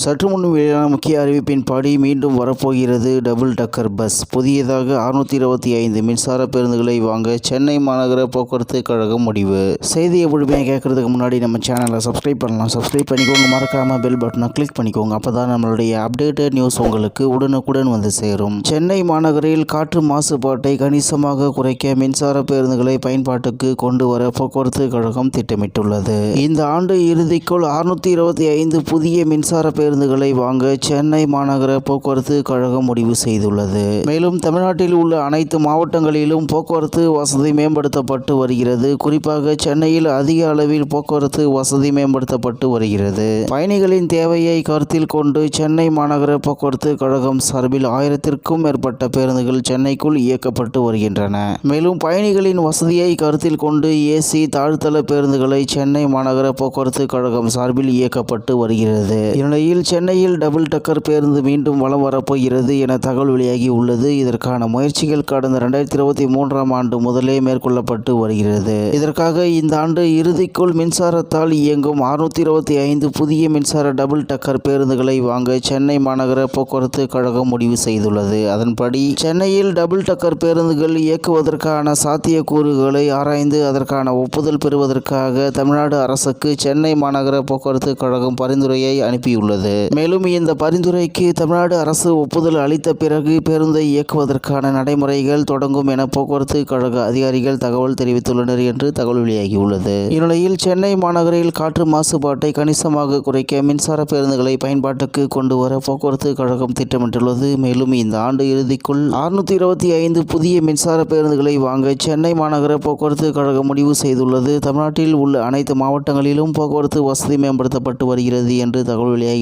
சற்று முன் வெளியான முக்கிய அறிவிப்பின்படி மீண்டும் வரப்போகிறது டபுள் டக்கர் பஸ். புதியதாக அறுநூத்தி இருபத்தி ஐந்து மின்சார பேருந்துகளை வாங்க சென்னை மாநகர போக்குவரத்து கழகம் முடிவு. செய்தியை முழுமையாக கேட்கறதுக்கு முன்னாடி நம்ம சேனலை சப்ஸ்கிரைப் பண்ணலாம். சப்ஸ்கிரைப் பண்ணிக்கோங்க. மறக்காம பெல் பட்டனை கிளிக் பண்ணிக்கோங்க. அப்பதான் நம்மளுடைய அப்டேட்டட் நியூஸ் உங்களுக்கு உடனுக்குடன் வந்து சேரும். சென்னை மாநகரில் காற்று மாசுபாட்டை கணிசமாக குறைக்க மின்சார பேருந்துகளை பயன்பாட்டுக்கு கொண்டு வர போக்குவரத்து கழகம் திட்டமிட்டுள்ளது. இந்த ஆண்டு இறுதிக்குள் அறுநூத்தி இருபத்தி ஐந்து புதிய மின்சார பேருந்துகளை வாங்க சென்னை மாநகர போக்குவரத்து கழகம் முடிவு செய்துள்ளது. மேலும் தமிழ்நாட்டில் உள்ள அனைத்து மாவட்டங்களிலும் போக்குவரத்து வசதி மேம்படுத்தப்பட்டு வருகிறது. குறிப்பாக சென்னையில் அதிக அளவில் போக்குவரத்து வசதி மேம்படுத்தப்பட்டு வருகிறது. பயணிகளின் தேவையை கருத்தில் கொண்டு சென்னை மாநகர போக்குவரத்து கழகம் சார்பில் ஆயிரத்திற்கும் மேற்பட்ட பேருந்துகள் சென்னைக்குள் இயக்கப்பட்டு வருகின்றன. மேலும் பயணிகளின் வசதியை கருத்தில் கொண்டு ஏசி தாழ்த்தள பேருந்துகளை சென்னை மாநகர போக்குவரத்து கழகம் சார்பில் இயக்கப்பட்டு வருகிறது. இந்நிலையில் சென்னையில் டபுள் டக்கர் பேருந்து மீண்டும் வலம் வரப்போகிறது என தகவல் வெளியாகி உள்ளது. இதற்கான முயற்சிகள் கடந்த ரெண்டாயிரத்தி இருபத்தி மூன்றாம் ஆண்டு முதலே மேற்கொள்ளப்பட்டு வருகிறது. இதற்காக இந்த ஆண்டு இறுதிக்குள் மின்சாரத்தால் இயங்கும் அறுநூத்தி இருபத்தி ஐந்து புதிய மின்சார டபுள் டக்கர் பேருந்துகளை வாங்க சென்னை மாநகர போக்குவரத்து கழகம் முடிவு செய்துள்ளது. அதன்படி சென்னையில் டபுள் டக்கர் பேருந்துகள் இயக்குவதற்கான சாத்தியக்கூறுகளை ஆராய்ந்து அதற்கான ஒப்புதல் பெறுவதற்காக தமிழ்நாடு அரசுக்கு சென்னை மாநகர போக்குவரத்து கழகம் பரிந்துரையை அனுப்பியுள்ளது. மேலும் இந்த பரிந்துரைக்கு தமிழ்நாடு அரசு ஒப்புதல் அளித்த பிறகு பேருந்தை இயக்குவதற்கான நடைமுறைகள் தொடங்கும் என போக்குவரத்து கழக அதிகாரிகள் தகவல் தெரிவித்துள்ளனர் என்று தகவல் வெளியாகியுள்ளது. இந்நிலையில் சென்னை மாநகரில் காற்று மாசுபாட்டை கணிசமாக குறைக்க மின்சார பேருந்துகளை பயன்பாட்டுக்கு கொண்டு வர போக்குவரத்து கழகம் திட்டமிட்டுள்ளது. மேலும் இந்த ஆண்டு இறுதிக்குள் அறுநூத்தி இருபத்தி ஐந்து புதிய மின்சார பேருந்துகளை வாங்க சென்னை மாநகர போக்குவரத்து கழகம் முடிவு செய்துள்ளது. தமிழ்நாட்டில் உள்ள அனைத்து மாவட்டங்களிலும் போக்குவரத்து வசதி மேம்படுத்தப்பட்டு வருகிறது என்று தகவல்